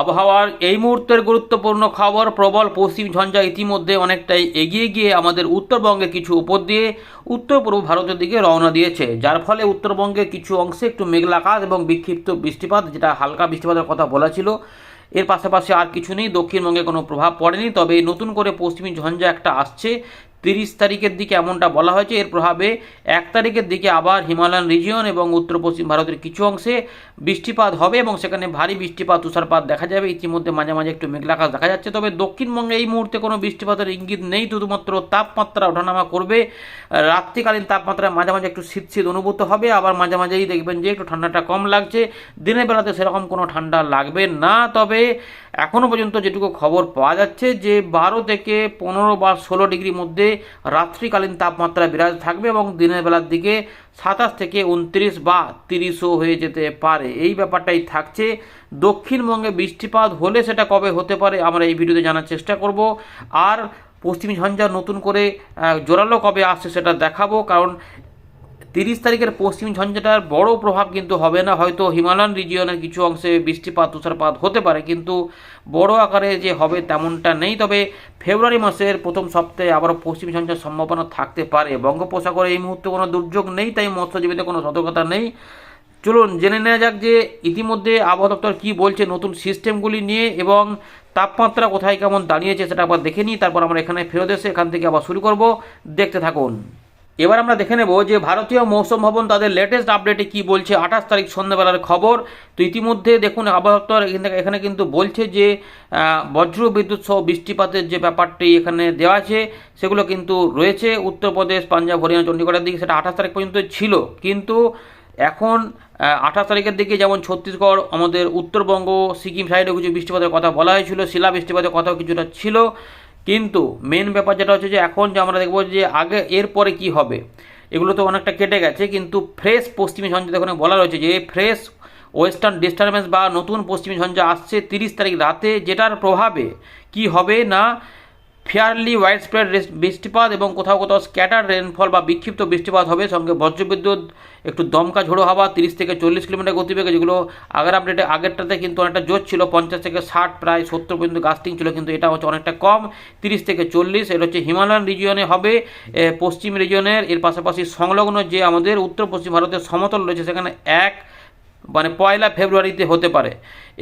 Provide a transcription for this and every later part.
আবহাওয়ার এই মুহূর্তের গুরুত্বপূর্ণ খবর, প্রবল পশ্চিম ঝঞ্ঝা ইতিমধ্যে অনেকটাই এগিয়ে গিয়ে আমাদের উত্তরবঙ্গে কিছু উপর দিয়ে উত্তর পূর্ব ভারতের দিকে রওনা দিয়েছে। যার ফলে উত্তরবঙ্গের কিছু অংশে একটু মেঘলা আকাশ এবং বিক্ষিপ্ত বৃষ্টিপাত, যেটা হালকা বৃষ্টিপাতের কথা বলা ছিল। এর পাশাপাশি আর কিছু নেই। দক্ষিণবঙ্গে কোনো প্রভাব পড়েনি। তবে নতুন করে পশ্চিমী ঝঞ্ঝা একটা আসছে। তিরিশ তারিখের দিকে এমনটা বলা হয়েছে। এর প্রভাবে এক তারিখের দিকে আবার হিমালয়ান রিজিয়ন এবং উত্তর পশ্চিম ভারতের কিছু অংশে বৃষ্টিপাত হবে এবং সেখানে ভারী বৃষ্টিপাত, তুষারপাত দেখা যাবে। ইতিমধ্যে মাঝে মাঝে একটু মেঘলা আকাশ দেখা যাচ্ছে। তবে দক্ষিণবঙ্গে এই মুহূর্তে কোনো বৃষ্টিপাতের ইঙ্গিত নেই। শুধুমাত্র তাপমাত্রা ওঠানামা করবে। রাত্রিকালীন তাপমাত্রা মাঝে মাঝে একটু শীত শীত অনুভূত হবে। আবার মাঝে মাঝেই দেখবেন যে একটু ঠান্ডাটা কম লাগছে। দিনের বেলাতে সেরকম কোনো ঠান্ডা লাগবে না। তবে এখনও পর্যন্ত যেটুকু খবর পাওয়া যাচ্ছে যে বারো থেকে পনেরো বা ষোলো ডিগ্রির মধ্যে রাত্রিকালীন তাপমাত্রা বিরাজ থাকবে এবং দিনের বেলার দিকে সাতাশ থেকে উনত্রিশ বা তিরিশও হয়ে যেতে পারে। এই ব্যাপারটাই থাকছে। দক্ষিণবঙ্গে বৃষ্টিপাত হলে সেটা কবে হতে পারে আমরা এই ভিডিওতে জানার চেষ্টা করব। আর পশ্চিম ঝঞ্ঝা নতুন করে জোরালো কবে আসছে সেটা দেখাবো। কারণ তিরিশ তারিখের পশ্চিম ঝঞ্ঝাটার বড় প্রভাব কিন্তু হবে না। হয়তো হিমালয়ান রিজিয়নের কিছু অংশে বৃষ্টিপাত, তুষারপাত হতে পারে, কিন্তু বড় আকারে যে হবে তেমনটা নেই। তবে ফেব্রুয়ারি মাসের প্রথম সপ্তাহে আবারও পশ্চিম ঝঞ্ঝার সম্ভাবনা থাকতে পারে। বঙ্গোপসাগরে এই মুহূর্তে কোনো দুর্যোগ নেই, তাই মৎস্যজীবীদের কোনো সতর্কতা নেই। চলুন জেনে নেওয়া যাক যে ইতিমধ্যে আবহাওয়া দপ্তর কী বলছে নতুন সিস্টেমগুলি নিয়ে এবং তাপমাত্রা কোথায় কেমন দাঁড়িয়েছে সেটা আবার দেখে নিই। তারপর আমরা এখানে ফেরত এসে এখান থেকে আবার শুরু করব। দেখতে থাকুন। এবার আমরা দেখে নেব যে ভারতীয় মৌসুম ভবন তাদের লেটেস্ট আপডেটে কি বলছে। আঠাশ তারিখ সন্ধ্যাবেলার খবর। তো ইতিমধ্যে দেখুন আবহাওয়া এখানে কিন্তু বলছে যে বজ্র বিদ্যুৎ সহ বৃষ্টিপাতের যে ব্যাপারটি এখানে দেওয়া আছে, সেগুলো কিন্তু রয়েছে। উত্তরপ্রদেশ, পাঞ্জাব, হরিয়ানা চণ্ডীগড়ের দিকে সেটা আঠাশ তারিখ পর্যন্ত ছিল। কিন্তু এখন আঠাশ তারিখের দিকে যেমন ছত্তিশগড়, আমাদের উত্তরবঙ্গ, সিকিম সাইডে কিছু বৃষ্টিপাতের কথা বলা হয়েছিল, শিলা বৃষ্টিপাতের কথাও কিছুটা ছিল। কিন্তু মেন ব্যাপার যেটা হচ্ছে যে এখন যে আমরা দেখব যে আগে এরপরে কি হবে? এগুলো তো অনেকটা কেটে গেছে, কিন্তু ফ্রেশ পশ্চিমী ঝঞ্ঝা দেখুন বলা রয়েছে যে ফ্রেশ ওয়েস্টার্ন ডিস্টারবেন্স বা নতুন পশ্চিমী ঝঞ্ঝা আসছে তিরিশ তারিখ রাতে, যেটার প্রভাবে কি হবে না ফেয়ারলি ওয়াইড স্প্রেড বৃষ্টিপাত এবং কোথাও কোথাও স্ক্যাটার রেনফল বা বিক্ষিপ্ত বৃষ্টিপাত হবে। সঙ্গে বজ্রবিদ্যুৎ, একটু দমকা ঝোড়ো হাওয়া, তিরিশ থেকে চল্লিশ কিলোমিটার গতিবেগে, যেগুলো আগের আপডেটে আগেরটাতে কিন্তু অনেকটা জোর ছিল। পঞ্চাশ থেকে ষাট, প্রায় সত্তর পর্যন্ত গাস্টিং ছিল, কিন্তু এটা হচ্ছে অনেকটা কম। তিরিশ থেকে চল্লিশ এটা হচ্ছে হিমালয়ান রিজিয়নে হবে। পশ্চিম রিজিয়নের এর পাশাপাশি সংলগ্ন যে আমাদের উত্তর পশ্চিম ভারতের সমতল রয়েছে, সেখানে এক মানে পয়লা ফেব্রুয়ারিতে হতে পারে।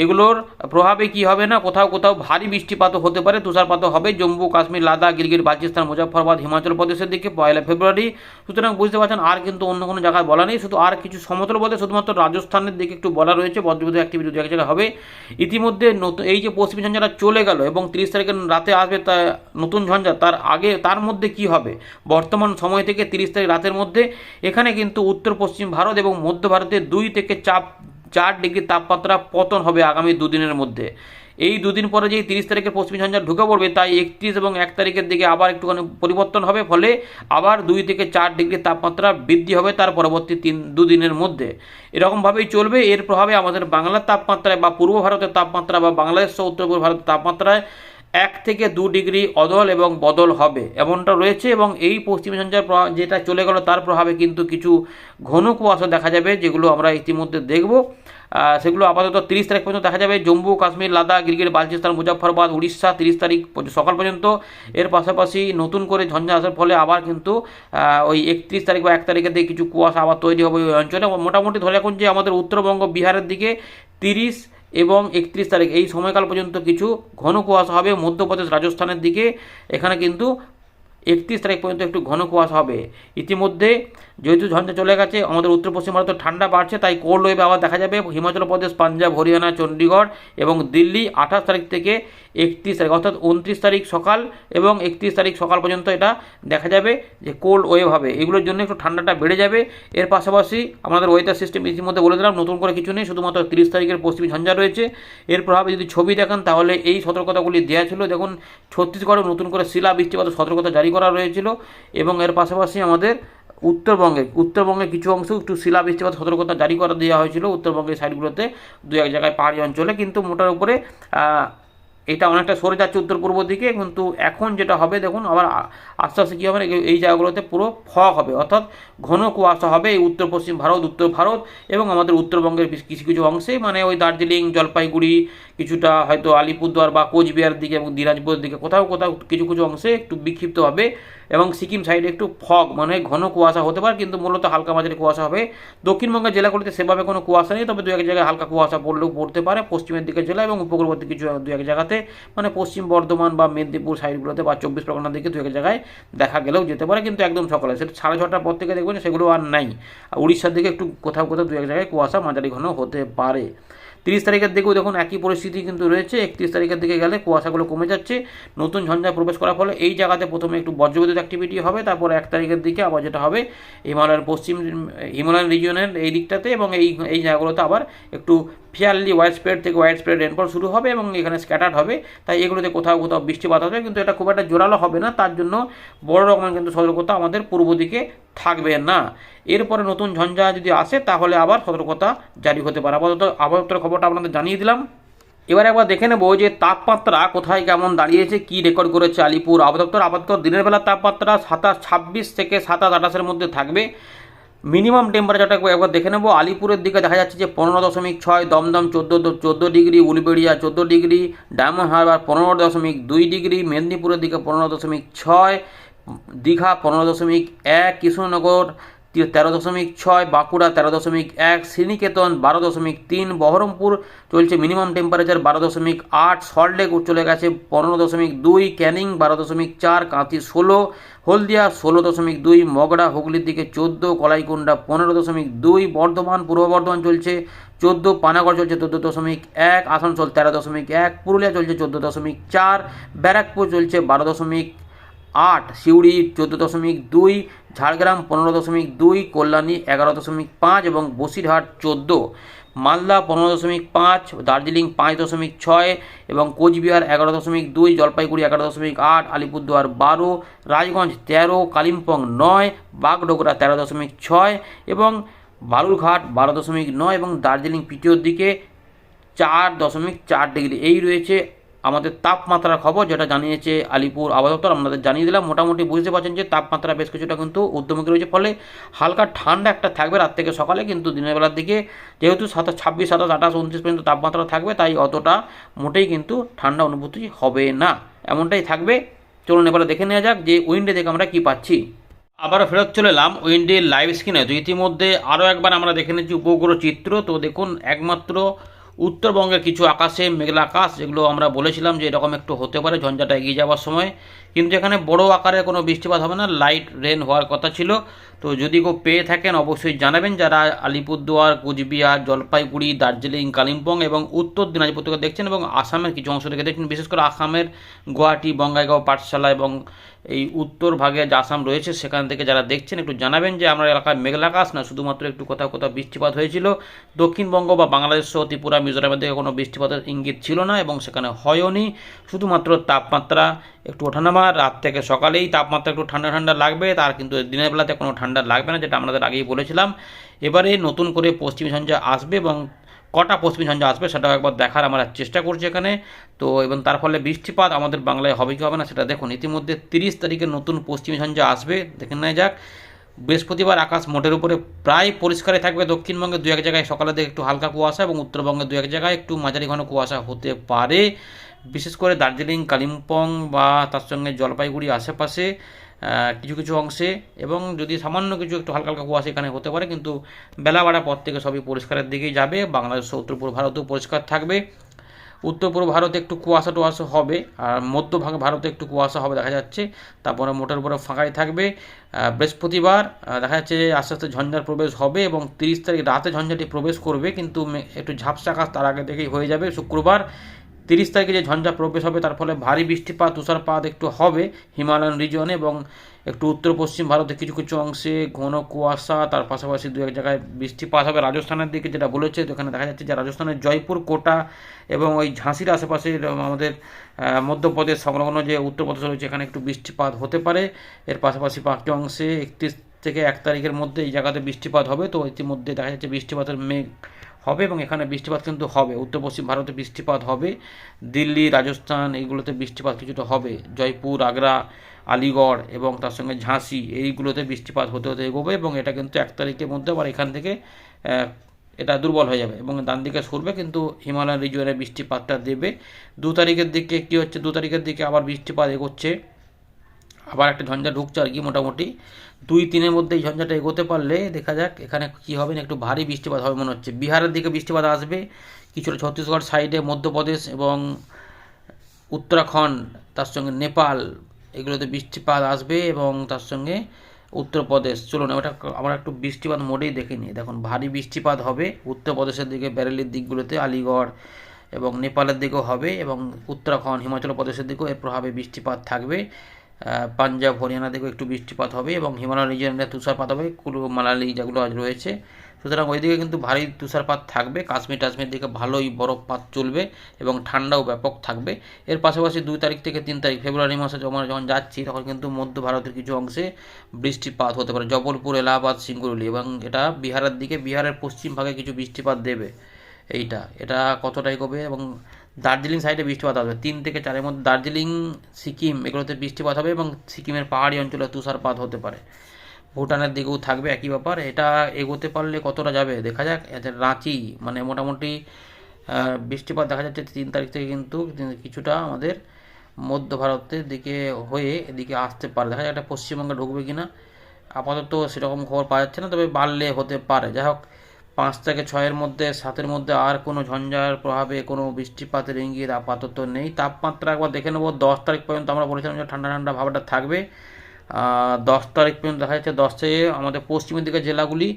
এগুলোর প্রভাবে কি হবে না? কোথাও কোথাও ভারী বৃষ্টিপাতও হতে পারে, তুষারপাতও হবে। জম্মু, কাশ্মীর, লাদাখ গিলগিট বালচিস্তান মুজফ্ফরবাদ, হিমাচল প্রদেশের দিকে পয়লা ফেব্রুয়ারি। সুতরাং বুঝতে পারছেন, আর কিন্তু অন্য কোনো জায়গায় বলা নেই। শুধু আর কিছু সমতল বলতে শুধুমাত্র রাজস্থানের দিকে একটু বলা রয়েছে। বজ্রবিদ্যুৎ অ্যাক্টিভিটি দু এক জায়গায় হবে। ইতিমধ্যে নতুন এই যে পশ্চিম ঝঞ্ঝাটা চলে গেল এবং তিরিশ তারিখের রাতে আসবে তা, নতুন ঝঞ্ঝা, তার আগে, তার মধ্যে কি হবে? বর্তমান সময় থেকে তিরিশ তারিখ রাতের মধ্যে, এখানে কিন্তু উত্তর পশ্চিম ভারত এবং মধ্য ভারতের দুই থেকে চাপ চার ডিগ্রি তাপমাত্রা পতন হবে আগামী দুদিনের মধ্যে। এই দুদিন পরে যেই তিরিশ তারিখে পশ্চিম ঝঞ্ঝা ঢুকে পড়বে, তাই একত্রিশ এবং এক তারিখের দিকে আবার একটুখানি পরিবর্তন হবে, ফলে আবার দুই থেকে চার ডিগ্রি তাপমাত্রা বৃদ্ধি হবে তার পরবর্তী তিন, দুদিনের মধ্যে। এরকমভাবেই চলবে। এর প্রভাবে আমাদের বাংলার তাপমাত্রায় বা পূর্ব ভারতের তাপমাত্রা বা বাংলাদেশ উত্তর পূর্ব ভারতের তাপমাত্রায় এক থেকে দু ডিগ্রি অদল এবং বদল হবে, এমনটা রয়েছে এবং এই পশ্চিম প্রভাব যেটা চলে গেল তার প্রভাবে কিন্তু কিছু ঘন কুয়াশা দেখা যাবে, যেগুলো আমরা ইতিমধ্যে দেখব। সেগুলো আপাতত তিরিশ তারিখ পর্যন্ত দেখা যাবে। জম্মু, কাশ্মীর, লাদাখ গিরগির বালচিস্তান, মুজফ্ফরবাদ, উড়িষ্যা তিরিশ তারিখ সকাল পর্যন্ত। এর পাশাপাশি নতুন করে ঝঞ্ঝা আসার ফলে আবার কিন্তু ওই একত্রিশ তারিখ বা এক তারিখের দিকে কিছু কুয়াশা আবার তৈরি হবে ওই অঞ্চলে। মোটামুটি ধরে রাখুন যে আমাদের উত্তরবঙ্গ বিহারের দিকে তিরিশ এবং একত্রিশ তারিখ, এই সময়কাল পর্যন্ত কিছু ঘন কুয়াশা হবে। মধ্যপ্রদেশ, রাজস্থানের দিকে এখানে কিন্তু একত্রিশ তারিখ পর্যন্ত একটু ঘন কুয়াশা হবে। ইতিমধ্যে যেহেতু ঝঞ্ঝা চলে গেছে, আমাদের উত্তর পশ্চিম ভারতে ঠান্ডা বাড়ছে, তাই কোল্ড ওয়েভ আবার দেখা যাবে। হিমাচল প্রদেশ, পাঞ্জাব, হরিয়ানা চণ্ডীগড় এবং দিল্লি আঠাশ তারিখ থেকে একত্রিশ তারিখ, অর্থাৎ উনত্রিশ তারিখ সকাল এবং একত্রিশ তারিখ সকাল পর্যন্ত এটা দেখা যাবে যে কোল্ড ওয়েভ হবে। এগুলোর জন্য একটু ঠান্ডাটা বেড়ে যাবে। এর পাশাপাশি আমাদের ওয়েদার সিস্টেম ইতিমধ্যে বলে দিলাম, নতুন করে কিছু নেই, শুধুমাত্র তিরিশ তারিখের পশ্চিমী ঝঞ্ঝা রয়েছে। এর প্রভাবে যদি ছবি দেখেন, তাহলে এই সতর্কতাগুলি দেওয়া ছিল। দেখুন, ছত্তিশগড়ে নতুন করে শিলা বৃষ্টিপাতের সতর্কতা জারি করা রয়েছিল এবং এর পাশাপাশি আমাদের উত্তরবঙ্গে উত্তরবঙ্গে কিছু অংশ একটু শিলা বৃষ্টিপাত সতর্কতা জারি করা দেওয়া হয়েছিল। উত্তরবঙ্গের সাইডগুলোতে দু এক জায়গায় পাহাড়ি অঞ্চলে, কিন্তু মোটার উপরে এটা অনেকটা সরে যাচ্ছে উত্তর পূর্ব দিকে, কিন্তু এখন যেটা হবে, দেখুন, আবার আস্তে আস্তে কী হবে, এই জায়গাগুলোতে পুরো ফগ হবে। অর্থাৎ ঘন কুয়াশা হবে এই উত্তর পশ্চিম ভারত উত্তর ভারত এবং আমাদের উত্তরবঙ্গের কিছু কিছু অংশে মানে ওই দার্জিলিং, জলপাইগুড়ি, কিছুটা হয়তো আলিপুরদুয়ার বা কোচবিহার দিকে এবং দিনাজপুরের দিকে, কোথাও কোথাও কিছু কিছু অংশে একটু বিক্ষিপ্ত হবে এবং সিকিম সাইডে একটু ফগ মানে ঘন কুয়াশা হতে পারে, কিন্তু মূলত হালকা মাঝারি কুয়াশা হবে। দক্ষিণবঙ্গের জেলাগুলিতে সেভাবে কোনো কুয়াশা নেই, তবে দু এক জায়গায় হালকা কুয়াশা পড়লেও পড়তে পারে, পশ্চিমের দিকে জেলা এবং উপকূলবর্তী কিছু দু এক জায়গাতে মানে পশ্চিম বর্ধমান বা মেদিনীপুর সাইডগুলোতে বা চব্বিশ পরগনার দিকে দু এক জায়গায় দেখা গেলেও যেতে পারে, কিন্তু একদম সকালে। সেটা সাড়ে ছটার পর থেকে দেখবেন সেগুলো আর নাই। উড়িষ্যার দিকে একটু কোথাও কোথাও দু এক জায়গায় কুয়াশা মাঝারি ঘন হতে পারে। তিরিশ তারিখের দিকেও দেখুন একই পরিস্থিতি কিন্তু রয়েছে। একত্রিশ তারিখের দিকে গেলে কুয়াশাগুলো কমে যাচ্ছে। নতুন ঝঞ্ঝায় প্রবেশ করার ফলে এই জায়গাতে প্রথমে একটু বজ্রবিদ্যুৎ অ্যাক্টিভিটি হবে, তারপর এক তারিখের দিকে আবার যেটা হবে হিমালয়ের পশ্চিম হিমালয়ান রিজিয়নের এই দিকটাতে এবং এই এই জায়গাগুলোতে আবার একটু ফিয়ারলি ওয়াইড স্প্রেড থেকে ওয়াইড স্প্রেড রেনফল শুরু হবে এবং এখানে স্ক্যাটার্ড হবে। তাই এগুলোতে কোথাও কোথাও বৃষ্টিপাত হবে, কিন্তু এটা খুব একটা জোরালো হবে না। তার জন্য বড় রকমের কিন্তু সতর্কতা আমাদের পূর্ব দিকে থাকবে না। এরপরে নতুন ঝঞ্ঝা যদি আসে, তাহলে আবার সতর্কতা জারি হতে পারে। আপাতত আবহাওয়ার খবরটা আপনাদের জানিয়ে দিলাম। এবার একবার দেখে নেব যে তাপমাত্রা কোথায় কেমন দাঁড়িয়েছে, কি রেকর্ড করেছে আলিপুর। আবহাওয়া আপাতত দিনের বেলা তাপমাত্রা সাতাশ, ছাব্বিশ থেকে সাতাশ আঠাশের মধ্যে থাকবে। মিনিমাম টেম্পারেচারটা একবার দেখে নেব। আলিপুরের দিকে দেখা যাচ্ছে যে পনেরো দশমিক ছয়, দমদম চোদ্দ চোদ্দ ডিগ্রি, উলবেড়িয়া চোদ্দ ডিগ্রি, ডায়মন্ড হারবার পনেরো দশমিক দুই ডিগ্রি, মেদিনীপুরের দিকে পনেরো দশমিক ছয়, দীঘা পনেরো দশমিক এক, কৃষ্ণনগর তেরো দশমিক ছয়, বাঁকুড়া তেরো দশমিক এক, শ্রীনিকেতন বারো দশমিক তিন, বহরমপুর চলছে মিনিমাম টেম্পারেচার বারো দশমিক আট সল্টলেক চলে গেছে পনেরো দশমিক দুই ক্যানিং বারো দশমিক চার, কাঁথি ষোলো, হলদিয়া ষোলো দশমিক দুই, মগড়া হুগলির দিকে চোদ্দ কলাইকুণ্ডা পনেরো দশমিক দুই, বর্ধমান পূর্ব বর্ধমান চলছে চোদ্দ, পানাগড় চলছে চোদ্দ দশমিক এক, আসানসোল তেরো দশমিক এক, পুরুলিয়া চলছে চোদ্দ দশমিক চার, ব্যারাকপুর চলছে বারো দশমিক আট, সিউড়ি চোদ্দ দশমিক দুই, ঝাড়গ্রাম পনেরো দশমিক দুই, কল্যাণী এগারো দশমিক পাঁচ এবং বসিরহাট চোদ্দ। মালদা পনেরো দশমিক পাঁচ, দার্জিলিং পাঁচ দশমিক ছয় এবং কোচবিহার এগারো দশমিক দুই, জলপাইগুড়ি এগারো দশমিক আট, আলিপুরদুয়ার বারো, রাজগঞ্জ তেরো, কালিম্পং নয়, বাগডোগরা তেরো দশমিক ছয় এবং বালুরঘাট বারো দশমিক নয় এবং দার্জিলিং পিটিওর দিকে চার দশমিক চার ডিগ্রি। এই রয়েছে আমাদের তাপমাত্রার খবর যেটা জানিয়েছে আলিপুর আবহাওয়া আপনাদের জানিয়ে দিলাম। মোটামুটি বুঝতে পারছেন যে তাপমাত্রা বেশ কিছুটা কিন্তু ঊর্ধ্বমুখী রয়েছে, ফলে হালকা ঠান্ডা একটা থাকবে রাত থেকে সকালে, কিন্তু দিনের বেলার দিকে যেহেতু সাতাশ, ছাব্বিশ, সাতাশ, আঠাশ, উনত্রিশ পর্যন্ত তাপমাত্রা থাকবে, তাই অতটা মোটেই কিন্তু ঠান্ডা অনুভূতি হবে না। এমনটাই থাকবে। চলুন এবারে দেখে নেওয়া যাক যে উইন্ডে থেকে আমরা কি পাচ্ছি। আবারও ফেরত চলে এলাম উইন্ডের লাইভ স্ক্রিনে। তো ইতিমধ্যে আরও একবার আমরা দেখে নিচ্ছি উপগ্রহ চিত্র। তো দেখুন, একমাত্র উত্তরবঙ্গের কিছু আকাশে মেঘলা আকাশ, যেগুলো আমরা বলেছিলাম যে এরকম একটু হতে পারে, ঝঞ্ঝাটা এগিয়ে যাওয়ার সময়। কিন্তু এখানে বড় আকারে কোনো বৃষ্টিপাত হবে না লাইট রেন হওয়ার কথা ছিল। তো যদি কেউ পেয়ে থাকেন, অবশ্যই জানাবেন যারা আলিপুরদুয়ার, কুচবিহার, জলপাইগুড়ি, দার্জিলিং, কালিম্পং এবং উত্তর দিনাজপুর থেকে দেখছেন এবং আসামের কিছু অংশ থেকে দেখছেন, বিশেষ করে আসামের গুয়াহাটি, বঙ্গাইগাঁও, পাঠশালা এবং এই উত্তর ভাগে যে আসাম রয়েছে, সেখান থেকে যারা দেখছেন, একটু জানাবেন যে আমরা এলাকায় মেঘলা আকাশ না, শুধুমাত্র একটু কোথাও কোথাও বৃষ্টিপাত হয়েছিল। দক্ষিণবঙ্গ বা বাংলাদেশ ত্রিপুরা, মিজোরামের দিকে কোনো বৃষ্টিপাতের ইঙ্গিত ছিল না এবং সেখানে হয়ওনি শুধুমাত্র তাপমাত্রা একটু ওঠানামা রাত থেকে সকালেই তাপমাত্রা একটু ঠান্ডা ঠান্ডা লাগবে, তার কিন্তু দিনের বেলাতে কোনো ঠান্ডা লাগবে না, যেটা আমাদের আগেই বলেছিলাম। এবারে নতুন করে পশ্চিমী ঝঞ্ঝা আসবে এবং কটা পশ্চিমী ঝঞ্ঝা আসবে সেটাও একবার দেখার আমরা চেষ্টা করছি এখানে। তো এবং তার ফলে বৃষ্টিপাত আমাদের বাংলায় হবে কি হবে না সেটা দেখুন। ইতিমধ্যে তিরিশ তারিখে নতুন পশ্চিমী ঝঞ্ঝা আসবে, দেখে নেওয়া যাক। বৃহস্পতিবার আকাশ মোটের উপরে প্রায় পরিষ্কারই থাকবে, দক্ষিণবঙ্গে দু এক জায়গায় সকালে দিকে একটু হালকা কুয়াশা এবং উত্তরবঙ্গে দু এক জায়গায় একটু মাঝারি ঘন কুয়াশা হতে পারে। বিশেষ করে দার্জিলিং, কালিম্পং বা তার সঙ্গে জলপাইগুড়ি আশেপাশে কিছু কিছু অংশে এবং যদি সামান্য কিছু একটু হালকা হালকা কুয়াশা এখানে হতে পারে, কিন্তু বেলা বাড়ার পর থেকে সবই পরিষ্কারের দিকেই যাবে। বাংলাদেশ উত্তর পূর্ব ভারতেও পরিষ্কার থাকবে। উত্তর পূর্ব ভারতে একটু কুয়াশা টুয়াশা হবে, আর মধ্যভাগ ভারতে একটু কুয়াশা হবে দেখা যাচ্ছে। তারপরে মোটার উপরে ফাঁকাই থাকবে। বৃহস্পতিবার দেখা যাচ্ছে আস্তে আস্তে ঝঞ্ঝার প্রবেশ হবে এবং তিরিশ তারিখ রাতে ঝঞ্ঝাটি প্রবেশ করবে, কিন্তু একটু ঝাপসা আকাশ তার আগে থেকেই হয়ে যাবে। শুক্রবার তিরিশ তারিখে যে ঝঞ্ঝা প্রবেশ হবে, তার ফলে ভারী বৃষ্টিপাত, তুষারপাত একটু হবে হিমালয়ান রিজনে এবং একটু উত্তর পশ্চিম ভারতের কিছু কিছু অংশে ঘন কুয়াশা, তার পাশাপাশি দু এক জায়গায় বৃষ্টিপাত হবে। রাজস্থানের দিকে যেটা বলেছে, তো এখানে দেখা যাচ্ছে যে রাজস্থানের জয়পুর, কোটা এবং ওই ঝাঁসির আশেপাশে আমাদের মধ্যপ্রদেশ সংলগ্ন যে উত্তরপ্রদেশ রয়েছে, এখানে একটু বৃষ্টিপাত হতে পারে। এর পাশাপাশি বাকি অংশে একত্রিশ থেকে এক তারিখের মধ্যে এই জায়গাতে বৃষ্টিপাত হবে। তো ইতিমধ্যে দেখা যাচ্ছে বৃষ্টিপাতের মেঘ হবে এবং এখানে বৃষ্টিপাত কিন্তু হবে। উত্তর পশ্চিম ভারতে বৃষ্টিপাত হবে, দিল্লি, রাজস্থান এইগুলোতে বৃষ্টিপাত কিছুটা হবে। জয়পুর, আগ্রা, আলিগড় এবং তার সঙ্গে ঝাঁসি এইগুলোতে বৃষ্টিপাত হতে হতে এগোবে এবং এটা কিন্তু এক তারিখের মধ্যে আবার এখান থেকে এটা দুর্বল হয়ে যাবে এবং ডান দিকে সরবে কিন্তু হিমালয়ান রিজিয়নে বৃষ্টিপাতটা দেবে। দু তারিখের দিকে কী হচ্ছে? দু তারিখের দিকে আবার বৃষ্টিপাত এগোচ্ছে। আবার একটা ঝঞ্ঝা ঢুকছে আর কি মোটামুটি। দুই তিনের মধ্যে এই ঝঞ্ঝাটা এগোতে পারলে দেখা যাক এখানে কী হবে, না একটু ভারী বৃষ্টিপাত হবে মনে হচ্ছে। বিহারের দিকে বৃষ্টিপাত আসবে, কিছুটা ছত্তিশগড় সাইডে মধ্যপ্রদেশ এবং উত্তরাখণ্ড, তার সঙ্গে নেপাল, এগুলোতে বৃষ্টিপাত আসবে এবং তার সঙ্গে উত্তরপ্রদেশ। চলুন ওটা আমরা একটু বৃষ্টিপাত মোডেই দেখে নিই। দেখুন, ভারী বৃষ্টিপাত হবে, উত্তরপ্রদেশের দিকে, ব্যারেলির দিকগুলোতে, আলিগড় এবং নেপালের দিকেও হবে এবং উত্তরাখণ্ড, হিমাচল প্রদেশের দিকেও এর প্রভাবে বৃষ্টিপাত থাকবে। পাঞ্জাব, হরিয়ানা দিকেও একটু বৃষ্টিপাত হবে এবং হিমালয় রিজিয়নে তুষারপাত হবে কুলু মানালি যেগুলো আজ রয়েছে। সুতরাং ওইদিকে কিন্তু ভারী তুষারপাত থাকবে, কাশ্মীর টাশ্মীর দিকে ভালোই বরফপাত চলবে এবং ঠান্ডাও ব্যাপক থাকবে। এর পাশাপাশি দুই তারিখ থেকে তিন তারিখ, ফেব্রুয়ারি মাসে যখন যখন যাচ্ছি, তখন কিন্তু মধ্য ভারতের কিছু অংশে বৃষ্টিপাত হতে পারে। জবলপুর, এলাহাবাদ, সিঙ্গুরুলি এবং এটা বিহারের দিকে, বিহারের পশ্চিম ভাগে কিছু বৃষ্টিপাত দেবে। এইটা, এটা কতটাই এগোবে এবং দার্জিলিং সাইডে বৃষ্টিপাত হবে। তিন থেকে চারের মধ্যে দার্জিলিং, সিকিম, এগুলোতে বৃষ্টিপাত হবে এবং সিকিমের পাহাড়ি অঞ্চলে তুষারপাত হতে পারে। ভুটানের দিকেও থাকবে একই ব্যাপার। এটা এগোতে পারলে কতটা যাবে দেখা যাক। রাঁচি মানে মোটামুটি বৃষ্টিপাত দেখা যাচ্ছে তিন তারিখ থেকে কিন্তু কিছুটা আমাদের মধ্য ভারতের দিকে হয়ে এদিকে আসতে পারে। দেখা যাক এটা পশ্চিমবঙ্গে ঢুকবে কিনা। আপাতত সেরকম খবর পাওয়া যাচ্ছে না, তবে বাড়লে হতে পারে। যাই হোক পাঁচ থেকে ছয়ের মধ্যে, সাতের মধ্যে আর কোনো ঝঞ্ঝার প্রভাবে কোনো বৃষ্টিপাতের ইঙ্গিত আপাতত নেই। তাপমাত্রা একবার দেখে নেব, দশ তারিখ পর্যন্ত আমরা বলেছিলাম যে ঠান্ডা ঠান্ডা ভাবটা থাকবে। দশ তারিখ পর্যন্ত দেখা যাচ্ছে দশ থেকে আমাদের পশ্চিমের দিকে জেলাগুলি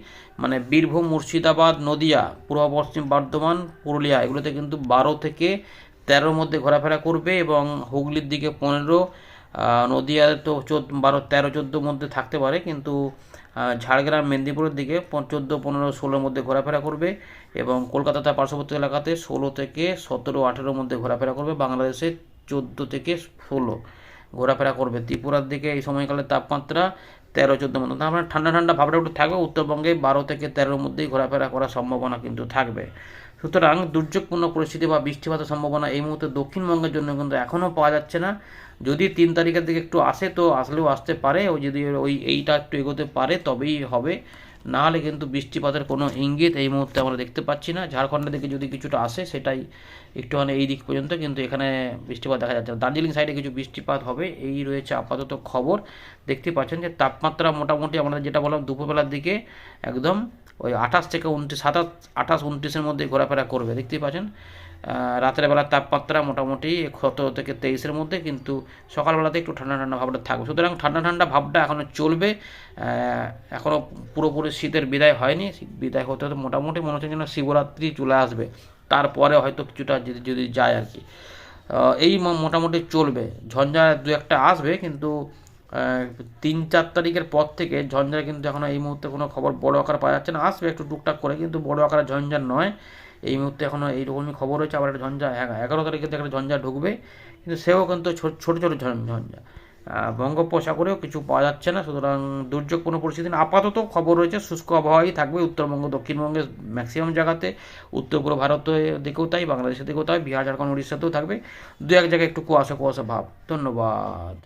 মানে বীরভূম, মুর্শিদাবাদ, নদিয়া, পূর্ব পশ্চিম বর্ধমান, পুরুলিয়া, এগুলোতে কিন্তু বারো থেকে তেরোর মধ্যে ঘোরাফেরা করবে এবং হুগলির দিকে পনেরো নদিয়ায় তো চোদ্দ বারো তেরো চোদ্দোর মধ্যে থাকতে পারে, কিন্তু ঝাড়গ্রাম, মেদিনীপুরের দিকে চোদ্দ, পনেরো, ষোলোর মধ্যে ঘোরাফেরা করবে এবং কলকাতা তার পার্শ্ববর্তী এলাকাতে ষোলো থেকে সতেরো, আঠেরোর মধ্যে ঘোরাফেরা করবে, বাংলাদেশে চোদ্দ থেকে ষোলো ঘোরাফেরা করবে। ত্রিপুরার দিকে এই সময়কালে তাপমাত্রা তেরো চোদ্দোর মধ্যে। তার মানে ঠান্ডা ঠান্ডা ভাবটা একটু থাকবে, উত্তরবঙ্গে বারো থেকে তেরোর মধ্যেই ঘোরাফেরা করার সম্ভাবনা কিন্তু থাকবে। সুতরাং দুর্যোগপূর্ণ পরিস্থিতি বা বৃষ্টিপাতের সম্ভাবনা এই মুহূর্তে দক্ষিণবঙ্গের জন্য কিন্তু এখনও পাওয়া যাচ্ছে না। যদি তিন তারিখের দিকে একটু আসে তো আসলেও আসতে পারে, ও যদি ওই এইটা একটু এগোতে পারে তবেই হবে। না হলে কিন্তু বৃষ্টিপাতের কোনো ইঙ্গিত এই মুহূর্তে আমরা দেখতে পাচ্ছি না। ঝাড়খণ্ডের দিকে যদি কিছুটা আসে সেটাই একটুখানি এই দিক পর্যন্ত কিন্তু এখানে বৃষ্টিপাত দেখা যাচ্ছে দার্জিলিং সাইডে কিছু বৃষ্টিপাত হবে, এই রয়েছে আপাতত খবর। দেখতে পাচ্ছেন যে তাপমাত্রা মোটামুটি আমরা যেটা বললাম দুপুরবেলার দিকে একদম ওই আঠাশ থেকে উনত্রিশ, সাতাশ, আঠাশ, উনত্রিশের মধ্যে ঘোরাফেরা করবে, দেখতেই পাচ্ছেন? রাতের বেলার তাপমাত্রা মোটামুটি সতেরো থেকে তেইশের মধ্যে, কিন্তু সকালবেলাতে একটু ঠান্ডা ঠান্ডা ভাবটা থাকবে। সুতরাং ঠান্ডা ঠান্ডা ভাবটা এখনও চলবে এখনও পুরোপুরি শীতের বিদায় হয়নি। বিদায় হতে হতে মোটামুটি মনে হচ্ছে যেন শিবরাত্রি চলে আসবে। তারপরে হয়তো কিছুটা যদি যদি যায় আর কি। এই মোটামুটি চলবে। ঝঞ্ঝা দু একটা আসবে, কিন্তু তিন চার তারিখের পর থেকে ঝঞ্ঝার কিন্তু এখন এই মুহূর্তে কোনো খবর বড় আকার পাওয়া যাচ্ছে না। আসবে একটু টুকটাক করে, কিন্তু বড় আকারের ঝঞ্ঝা নয়। এই মুহূর্তে এখনও এইরকমই খবর হয়েছে আবার একটা ঝঞ্ঝা এগা- এগারো তারিখে একটা ঝঞ্ঝা ঢুকবে, কিন্তু সেও কিন্তু ছোট ছোট ঝঞ্ঝা। বঙ্গোপসাগরেও কিছু পাওয়া যাচ্ছে না, সুতরাং দুর্যোগপূর্ণ পরিস্থিতি না। আপাতত খবর রয়েছে, শুষ্ক আবহাওয়াই থাকবে উত্তরবঙ্গ, দক্ষিণবঙ্গের ম্যাক্সিমাম জায়গাতে। উত্তর পূর্ব ভারতের দিকেও তাই, বাংলাদেশের দিকেও তাই, বিহার, ঝাড়খণ্ড, উড়িষ্যাতেও থাকবে। দু এক জায়গায় একটু কুয়াশা কুয়াশা ভাব। ধন্যবাদ।